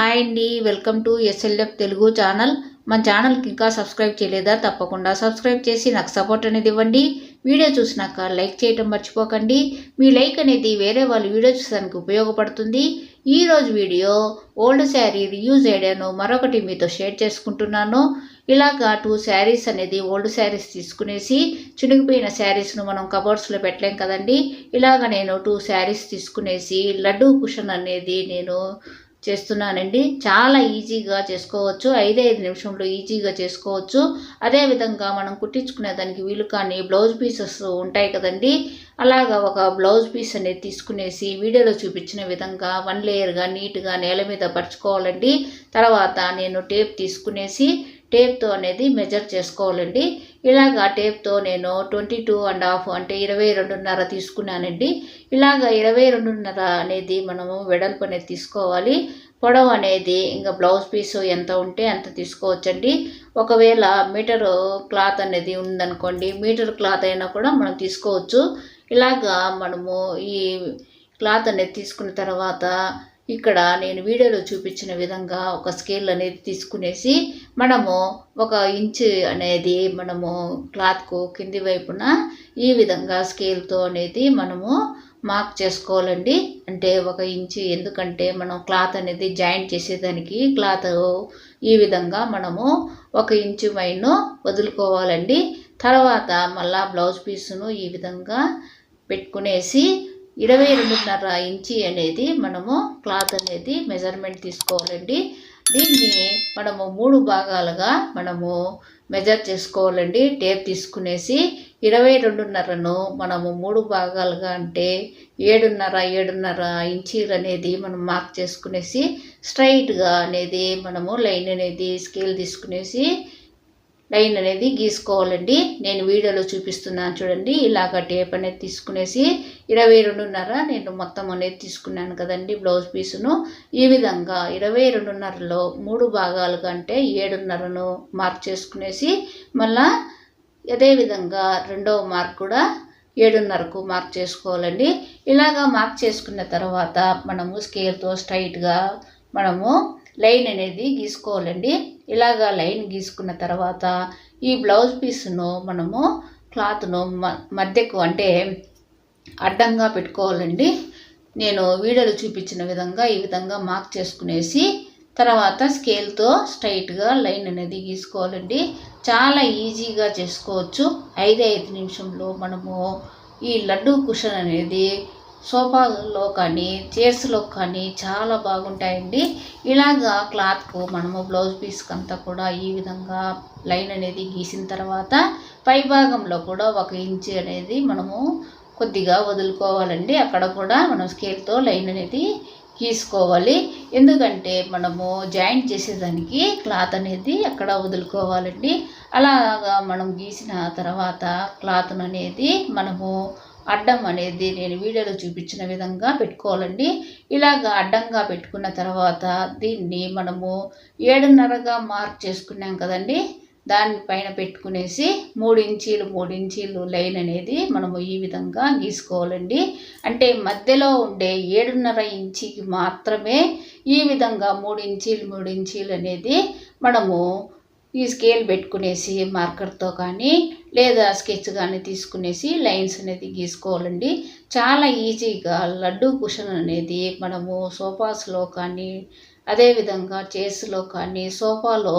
Hi అండి welcome to SLF Telugu channel. మన ఛానల్కి ఇంకా సబ్స్క్రైబ్ చేయలేదా? తప్పకుండా సబ్స్క్రైబ్ చేసి నాకు సపోర్ట్ అనేది ఇవ్వండి. వీడియో చూసినాక లైక్ చేయటం మర్చిపోకండి. మీ లైక్ అనేది వేరే వాళ్ళు వీడియో చూసడానికి ఉపయోగపడుతుంది. ఈరోజు వీడియో ఓల్డ్ శారీ రియూజ్ ఐడియాను మరొకటి మీతో షేర్ చేసుకుంటున్నాను. ఇలాగా టూ శారీస్ అనేది ఓల్డ్ శారీస్ తీసుకునేసి చినిగిపోయిన శారీస్ను మనం కబోర్డ్స్లో పెట్టలేం కదండి. ఇలాగ నేను టూ శారీస్ తీసుకునేసి లడ్డూ కుషన్ అనేది నేను చేస్తున్నానండి. చాలా ఈజీగా చేసుకోవచ్చు. ఐదైదు ఐదు నిమిషంలో ఈజీగా చేసుకోవచ్చు. అదేవిధంగా మనం కుట్టించుకునే దానికి వీలు కానీ బ్లౌజ్ పీసెస్ ఉంటాయి కదండి. అలాగా ఒక బ్లౌజ్ పీస్ అనేది తీసుకునేసి వీడియోలో చూపించిన విధంగా వన్ లేయర్గా నీట్గా నేల మీద పరుచుకోవాలండి. తర్వాత నేను టేప్ తీసుకునేసి టేప్తో అనేది మెజర్ చేసుకోవాలండి. ఇలాగా టేప్తో నేను ట్వంటీ టూ అండ్ హాఫ్ అంటే ఇరవై రెండున్నర తీసుకున్నానండి. ఇలాగ ఇరవై రెండున్నర అనేది మనము వెడల్పు అనేది తీసుకోవాలి. పొడవు అనేది ఇంకా బ్లౌజ్ పీసు ఎంత ఉంటే అంత తీసుకోవచ్చండి. ఒకవేళ మీటర్ క్లాత్ అనేది ఉందనుకోండి మీటర్ క్లాత్ అయినా కూడా మనం తీసుకోవచ్చు. ఇలాగా మనము ఈ క్లాత్ అనేది తీసుకున్న తర్వాత ఇక్కడ నేను వీడియోలో చూపించిన విధంగా ఒక స్కేల్ అనేది తీసుకునేసి మనము ఒక ఇంచ్ అనేది మనము క్లాత్కు కింది వైపున ఈ విధంగా స్కేల్తో అనేది మనము మార్క్ చేసుకోవాలండి. అంటే ఒక ఇంచు ఎందుకంటే మనం క్లాత్ అనేది జాయింట్ చేసేదానికి క్లాత్ ఈ విధంగా మనము ఒక ఇంచు మైను వదులుకోవాలండి. తర్వాత మళ్ళా బ్లౌజ్ పీసును ఈ విధంగా పెట్టుకునేసి ఇరవై రెండున్నర ఇంచి అనేది మనము క్లాత్ అనేది మెజర్మెంట్ తీసుకోవాలండి. దీన్ని మనము మూడు భాగాలుగా మనము మెజర్ చేసుకోవాలండి. టేప్ తీసుకునేసి ఇరవై రెండున్నరను మనము మూడు భాగాలుగా అంటే ఏడున్నర ఏడున్నర ఇంచీలు అనేది మనం మార్క్ చేసుకునేసి స్ట్రైట్గా అనేది మనము లైన్ అనేది స్కేల్ తీసుకునేసి లైన్ అనేది గీసుకోవాలండి. నేను వీడియోలో చూపిస్తున్నాను చూడండి. ఇలాగ టేప్ అనేది తీసుకునేసి ఇరవై రెండున్నర నేను మొత్తం అనేది తీసుకున్నాను కదండి బ్లౌజ్ పీసును. ఈ విధంగా ఇరవై రెండున్నరలో మూడు భాగాలుగా అంటే ఏడున్నరను మార్క్ చేసుకునేసి మళ్ళా అదేవిధంగా రెండవ మార్క్ కూడా ఏడున్నరకు మార్క్ చేసుకోవాలండి. ఇలాగా మార్క్ చేసుకున్న తర్వాత మనము స్కేల్తో స్ట్రైట్గా మనము లైన్ అనేది గీసుకోవాలండి. ఇలాగా లైన్ గీసుకున్న తర్వాత ఈ బ్లౌజ్ పీస్ను మనము క్లాత్ను మ మధ్యకు అంటే అడ్డంగా పెట్టుకోవాలండి. నేను వీడియోలో చూపించిన విధంగా ఈ విధంగా మార్క్ చేసుకునేసి తర్వాత స్కేల్తో స్ట్రైట్గా లైన్ అనేది గీసుకోవాలండి. చాలా ఈజీగా చేసుకోవచ్చు. ఐదు ఐదు నిమిషంలో మనము ఈ లడ్డు కుషన్ అనేది సోఫాలో కానీ చైర్స్లో కానీ చాలా బాగుంటాయండి. ఇలాగా క్లాత్కు మనము బ్లౌజ్ పీస్కి అంతా కూడా ఈ విధంగా లైన్ అనేది గీసిన తర్వాత పై భాగంలో కూడా ఒక ఇంచు అనేది మనము కొద్దిగా వదులుకోవాలండి. అక్కడ కూడా మనం స్కేల్తో లైన్ అనేది గీసుకోవాలి. ఎందుకంటే మనము జాయింట్ చేసేదానికి క్లాత్ అనేది అక్కడ వదులుకోవాలండి. అలాగా మనం గీసిన తర్వాత క్లాత్ అనేది మనము అడ్డం అనేది నేను వీడియోలో చూపించిన విధంగా పెట్టుకోవాలండి. ఇలాగ అడ్డంగా పెట్టుకున్న తర్వాత దీన్ని మనము ఏడున్నరగా మార్క్ చేసుకున్నాం కదండి. దానిపైన పెట్టుకునేసి మూడు ఇంచీలు మూడు ఇంచీలు లైన్ అనేది మనము ఈ విధంగా గీసుకోవాలండి. అంటే మధ్యలో ఉండే ఏడున్నర ఇంచికి మాత్రమే ఈ విధంగా మూడు ఇంచీలు మూడు ఇంచీలు అనేది మనము ఈ స్కేల్ పెట్టుకునేసి మార్కర్తో కానీ లేదా స్కెచ్ కానీ తీసుకునేసి లైన్స్ అనేది గీసుకోవాలండి. చాలా ఈజీగా లడ్డూ కుషన్ అనేది మనము సోఫాస్లో కానీ అదేవిధంగా చైర్స్లో కానీ సోఫాలో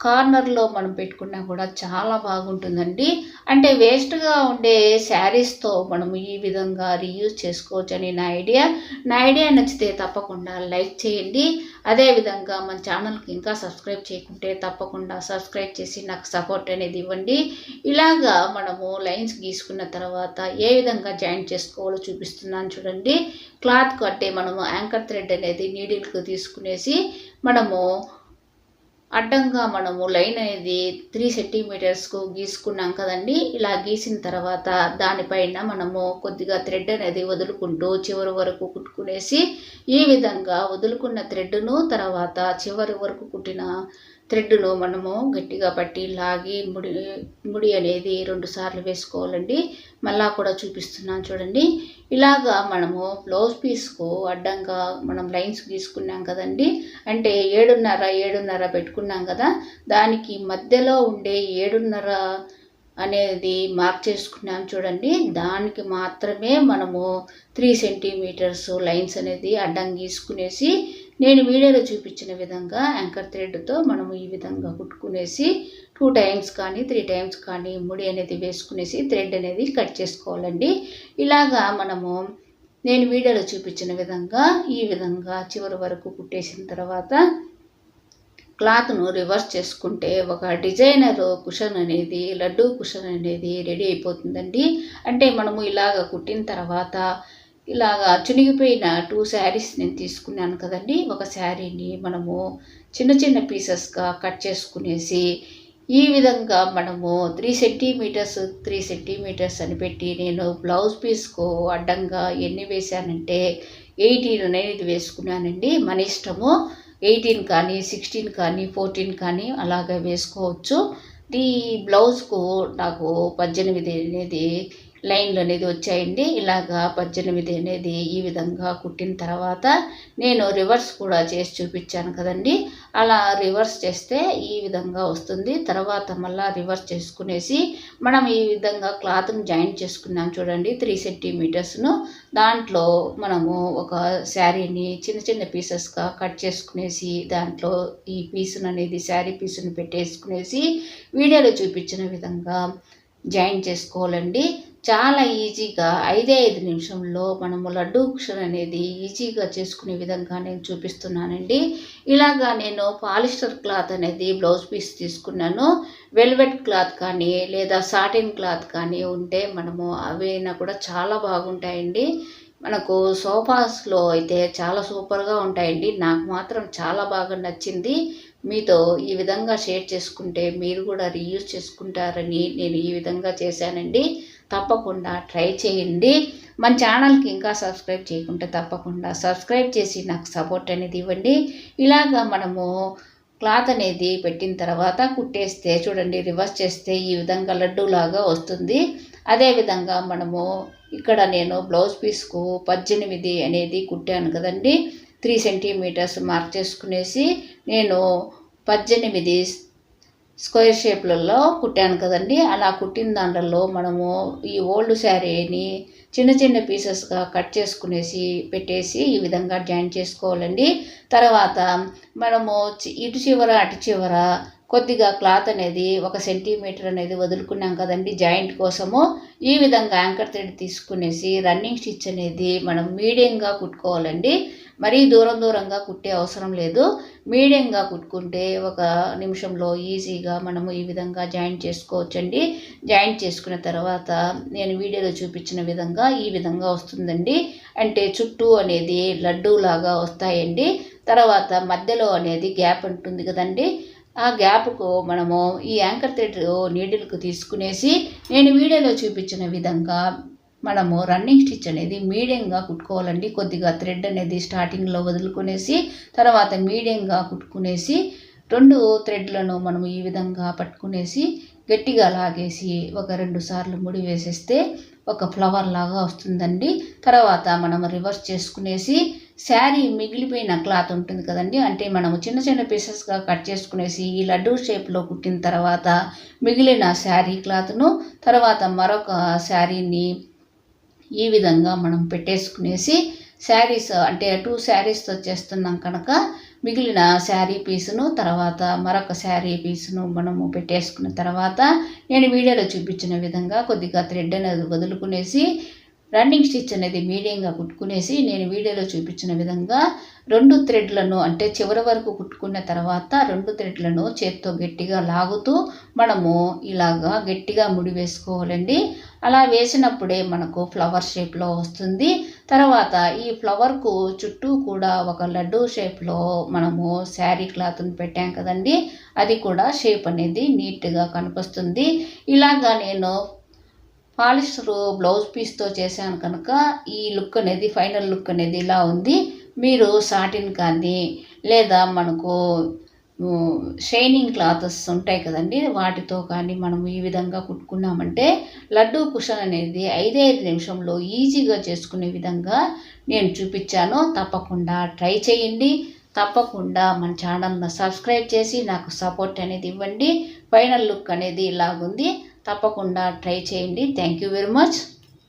కార్నర్లో మనం పెట్టుకున్నా కూడా చాలా బాగుంటుందండి. అంటే వేస్ట్గా ఉండే శారీస్తో మనము ఈ విధంగా రీయూజ్ చేసుకోవచ్చు అని నా ఐడియా. నా ఐడియా నచ్చితే తప్పకుండా లైక్ చేయండి. అదేవిధంగా మన ఛానల్కి ఇంకా సబ్స్క్రైబ్ చేయకుంటే తప్పకుండా సబ్స్క్రైబ్ చేసి నాకు సపోర్ట్ అనేది ఇవ్వండి. ఇలాగా మనము లైన్స్ గీసుకున్న తర్వాత ఏ విధంగా జాయింట్ చేసుకోవాలో చూపిస్తున్నాను చూడండి. క్లాత్ కట్టే మనము యాంకర్ థ్రెడ్ అనేది నీడిల్కి తీసుకునేసి మనము అడ్డంగా మనము లైన్ అనేది త్రీ సెంటీమీటర్స్కు గీసుకున్నాం కదండి. ఇలా గీసిన తర్వాత దానిపైన మనము కొద్దిగా థ్రెడ్ అనేది వదులుకుంటూ చివరి వరకు కుట్టుకునేసి ఈ విధంగా వదులుకున్న థ్రెడ్ను తర్వాత చివరి వరకు కుట్టిన థ్రెడ్ను మనము గట్టిగా పట్టి లాగి ముడి ముడి అనేది రెండు సార్లు వేసుకోవాలండి. మళ్ళా కూడా చూపిస్తున్నాను చూడండి. ఇలాగా మనము బ్లౌజ్ పీస్కు అడ్డంగా మనం లైన్స్ గీసుకున్నాం కదండి. అంటే ఏడున్నర ఏడున్నర పెట్టుకున్నాం కదా. దానికి మధ్యలో ఉండే ఏడున్నర అనేది మార్క్ చేసుకున్నాం చూడండి. దానికి మాత్రమే మనము త్రీ సెంటీమీటర్స్ లైన్స్ అనేది అడ్డం గీసుకునేసి నేను వీడియోలో చూపించిన విధంగా యాంకర్ థ్రెడ్తో మనము ఈ విధంగా కుట్టుకునేసి టూ టైమ్స్ కానీ త్రీ టైమ్స్ కానీ ముడి అనేది వేసుకునేసి థ్రెడ్ అనేది కట్ చేసుకోవాలండి. ఇలాగా మనము నేను వీడియోలో చూపించిన విధంగా ఈ విధంగా చివరి వరకు కుట్టేసిన తర్వాత క్లాత్ను రివర్స్ చేసుకుంటే ఒక డిజైనర్ కుషన్ అనేది లడ్డూ కుషన్ అనేది రెడీ అయిపోతుందండి. అంటే మనము ఇలాగ కుట్టిన తర్వాత ఇలాగా చునిగిపోయిన టూ శారీస్ నేను తీసుకున్నాను కదండి. ఒక శారీని మనము చిన్న చిన్న పీసెస్గా కట్ చేసుకునేసి ఈ విధంగా మనము త్రీ సెంటీమీటర్స్ త్రీ సెంటీమీటర్స్ అని పెట్టి నేను బ్లౌజ్ పీస్కు అడ్డంగా ఎన్ని వేశానంటే ఎయిటీన్ అనేది వేసుకున్నానండి. మన ఇష్టము ఎయిటీన్ కానీ సిక్స్టీన్ కానీ ఫోర్టీన్ కానీ అలాగే వేసుకోవచ్చు. ఈ బ్లౌజ్కు నాకు పద్దెనిమిది అనేది లైన్లు అనేది వచ్చాయండి. ఇలాగా పద్దెనిమిది అనేది ఈ విధంగా కుట్టిన తర్వాత నేను రివర్స్ కూడా చేసి చూపించాను కదండి. అలా రివర్స్ చేస్తే ఈ విధంగా వస్తుంది. తర్వాత మళ్ళీ రివర్స్ చేసుకునేసి మనం ఈ విధంగా క్లాత్ని జాయింట్ చేసుకున్నాం చూడండి. త్రీ సెంటీమీటర్స్ను. దాంట్లో మనము ఒక శారీని చిన్న చిన్న పీసెస్గా కట్ చేసుకునేసి దాంట్లో ఈ పీసును అనేది శారీ పీసును పెట్టేసుకునేసి వీడియోలో చూపించిన విధంగా జాయిన్ చేసుకోవాలండి. చాలా ఈజీగా ఐదే ఐదు నిమిషంలో మనము లడ్డూ కుషన్ అనేది ఈజీగా చేసుకునే విధంగా నేను చూపిస్తున్నానండి. ఇలాగా నేను పాలిస్టర్ క్లాత్ అనేది బ్లౌజ్ పీస్ తీసుకున్నాను. వెల్వెట్ క్లాత్ కానీ లేదా సాటిన్ క్లాత్ కానీ ఉంటే మనము అవైనా కూడా చాలా బాగుంటాయండి. మనకు సోఫాస్లో అయితే చాలా సూపర్గా ఉంటాయండి. నాకు మాత్రం చాలా బాగా నచ్చింది. మీతో ఈ విధంగా షేర్ చేసుకుంటే మీరు కూడా రీయూజ్ చేసుకుంటారని నేను ఈ విధంగా చేశానండి. తప్పకుండా ట్రై చేయండి. మన ఛానల్కి ఇంకా సబ్స్క్రైబ్ చేయకుంటే తప్పకుండా సబ్స్క్రైబ్ చేసి నాకు సపోర్ట్ అనేది ఇవ్వండి. ఇలాగా మనము క్లాత్ అనేది పెట్టిన తర్వాత కుట్టేస్తే చూడండి రివర్స్ చేస్తే ఈ విధంగా లడ్డూలాగా వస్తుంది. అదేవిధంగా మనము ఇక్కడ నేను బ్లౌజ్ పీస్కు పద్దెనిమిది అనేది కుట్టాను కదండి. త్రీ సెంటీమీటర్స్ మార్క్ చేసుకునేసి నేను పద్దెనిమిది స్క్వేర్ షేప్లలో కుట్టాను కదండి. అలా కుట్టిన దాంట్లో మనము ఈ ఓల్డ్ శారీని చిన్న చిన్న పీసెస్గా కట్ చేసుకునేసి పెట్టేసి ఈ విధంగా జాయిన్ చేసుకోవాలండి. తర్వాత మనము ఇటు చివర అటు చివర కొద్దిగా క్లాత్ అనేది ఒక సెంటీమీటర్ అనేది వదులుకున్నాం కదండి జాయింట్ కోసము. ఈ విధంగా యాంకర్ థ్రెడ్ తీసుకునేసి రన్నింగ్ స్టిచ్ అనేది మనం మీడియంగా కుట్టుకోవాలండి. మరీ దూరం దూరంగా కుట్టే అవసరం లేదు. మీడియంగా కుట్టుకుంటే ఒక నిమిషంలో ఈజీగా మనము ఈ విధంగా జాయింట్ చేసుకోవచ్చండి. జాయింట్ చేసుకున్న తర్వాత నేను వీడియోలో చూపించిన విధంగా ఈ విధంగా వస్తుందండి. అంటే చుట్టూ అనేది లడ్డూ లాగా వస్తాయండి. తర్వాత మధ్యలో అనేది గ్యాప్ ఉంటుంది కదండి. ఆ గ్యాప్కు మనము ఈ యాంకర్ థ్రెడ్ నీడిల్కు తీసుకునేసి నేను వీడియోలో చూపించిన విధంగా మనము రన్నింగ్ స్టిచ్ అనేది మీడియంగా కుట్టుకోవాలండి. కొద్దిగా థ్రెడ్ అనేది స్టార్టింగ్లో వదులుకునేసి తర్వాత మీడియంగా కుట్టుకునేసి రెండు థ్రెడ్లను మనం ఈ విధంగా పట్టుకునేసి గట్టిగా లాగేసి ఒక రెండు సార్లు ముడి వేసేస్తే ఒక ఫ్లవర్ లాగా వస్తుందండి. తర్వాత మనం రివర్స్ చేసుకునేసి శారీ మిగిలిపోయిన క్లాత్ ఉంటుంది కదండి. అంటే మనము చిన్న చిన్న పీసెస్గా కట్ చేసుకునేసి ఈ లడ్డూ షేప్లో కుట్టిన తర్వాత మిగిలిన శారీ క్లాత్ను తర్వాత మరొక శారీని ఈ విధంగా మనం పెట్టేసుకునేసి శారీస్ అంటే టూ శారీస్తో చేస్తున్నాం కనుక మిగిలిన శారీ పీసును తర్వాత మరొక శారీ పీసును మనము పెట్టేసుకున్న తర్వాత నేను వీడియోలో చూపించిన విధంగా కొద్దిగా థ్రెడ్ అనేది వదులుకునేసి రన్నింగ్ స్టిచ్ అనేది మీడియంగా కుట్టుకునేసి నేను వీడియోలో చూపించిన విధంగా రెండు థ్రెడ్లను అంటే చివరి వరకు కుట్టుకున్న తర్వాత రెండు థ్రెడ్లను చేత్తో గట్టిగా లాగుతూ మనము ఇలాగా గట్టిగా ముడి వేసుకోవాలండి. అలా వేసినప్పుడే మనకు ఫ్లవర్ షేప్లో వస్తుంది. తర్వాత ఈ ఫ్లవర్కు చుట్టూ కూడా ఒక లడ్డూ షేప్లో మనము శారీ క్లాత్ని పెట్టాం కదండి. అది కూడా షేప్ అనేది నీట్గా కనిపిస్తుంది. ఇలాగా నేను పాలిస్టర్ బ్లౌజ్ పీస్తో చేశాను కనుక ఈ లుక్ అనేది ఫైనల్ లుక్ అనేది ఇలా ఉంది. మీరు సాటిన్ కానీ లేదా మనకు షైనింగ్ క్లాత్స్ ఉంటాయి కదండి వాటితో కానీ మనం ఈ విధంగా కుట్టుకున్నామంటే లడ్డూ కుషన్ అనేది ఐదైదు నిమిషంలో ఈజీగా చేసుకునే విధంగా నేను చూపించాను. తప్పకుండా ట్రై చేయండి. తప్పకుండా మన ఛానల్ను సబ్స్క్రైబ్ చేసి నాకు సపోర్ట్ అనేది ఇవ్వండి. ఫైనల్ లుక్ అనేది ఇలాగుంది. తప్పకుండా ట్రై చేయండి. Thank you very much